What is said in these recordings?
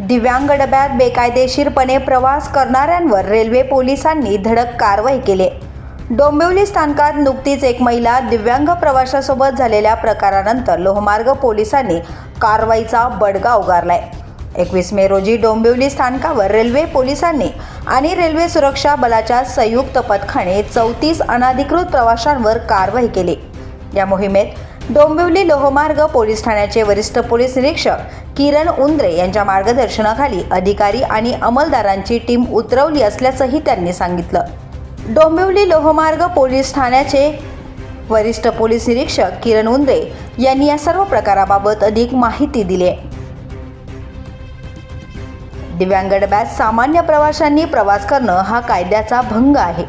दिव्यांग डब्यात बेकायदेशीरपणे प्रवास करणाऱ्यांवर रेल्वे पोलिसांनी धडक कारवाई केली. डोंबिवली स्थानकात नुकतीच एक महिला दिव्यांग प्रवाशासोबत झालेल्या प्रकारानंतर लोहमार्ग पोलिसांनी कारवाईचा बडगा उगारलाय. एकवीस मे रोजी डोंबिवली स्थानकावर रेल्वे पोलिसांनी आणि रेल्वे सुरक्षा बलाच्या संयुक्त पथकाने चौतीस अनाधिकृत प्रवाशांवर कारवाई केली. या मोहिमेत डोंबिवली लोहमार्ग पोलीस ठाण्याचे वरिष्ठ पोलीस निरीक्षक किरण उंद्रे यांच्या मार्गदर्शनाखाली अधिकारी आणि अंमलदारांची टीम उतरवली असल्याचंही त्यांनी सांगितलं. डोंबिवली लोहमार्ग पोलीस ठाण्याचे वरिष्ठ पोलीस निरीक्षक किरण उंद्रे यांनी या सर्व प्रकाराबाबत अधिक माहिती दिली आहे. दिव्यांग डब्यात सामान्य प्रवाशांनी प्रवास करणं हा कायद्याचा भंग आहे.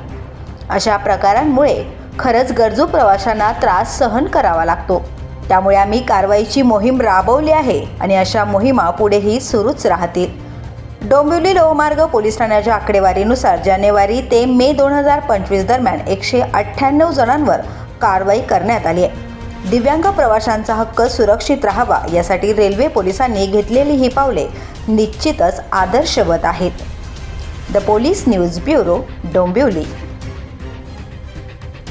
अशा प्रकारांमुळे खरंच गरजू प्रवाशांना त्रास सहन करावा लागतो. त्यामुळे आम्ही कारवाईची मोहीम राबवली आहे आणि अशा मोहिमा पुढेही सुरूच राहतील. डोंबिवली लोहमार्ग पोलीस ठाण्याच्या आकडेवारीनुसार जानेवारी ते मे दोन हजार पंचवीस दरम्यान एकशे अठ्ठ्याण्णव जणांवर कारवाई करण्यात आली आहे. दिव्यांग प्रवाशांचा हक्क सुरक्षित राहावा यासाठी रेल्वे पोलिसांनी घेतलेली ही पावले निश्चितच आदर्शवत आहेत. The police news bureau Dombivli.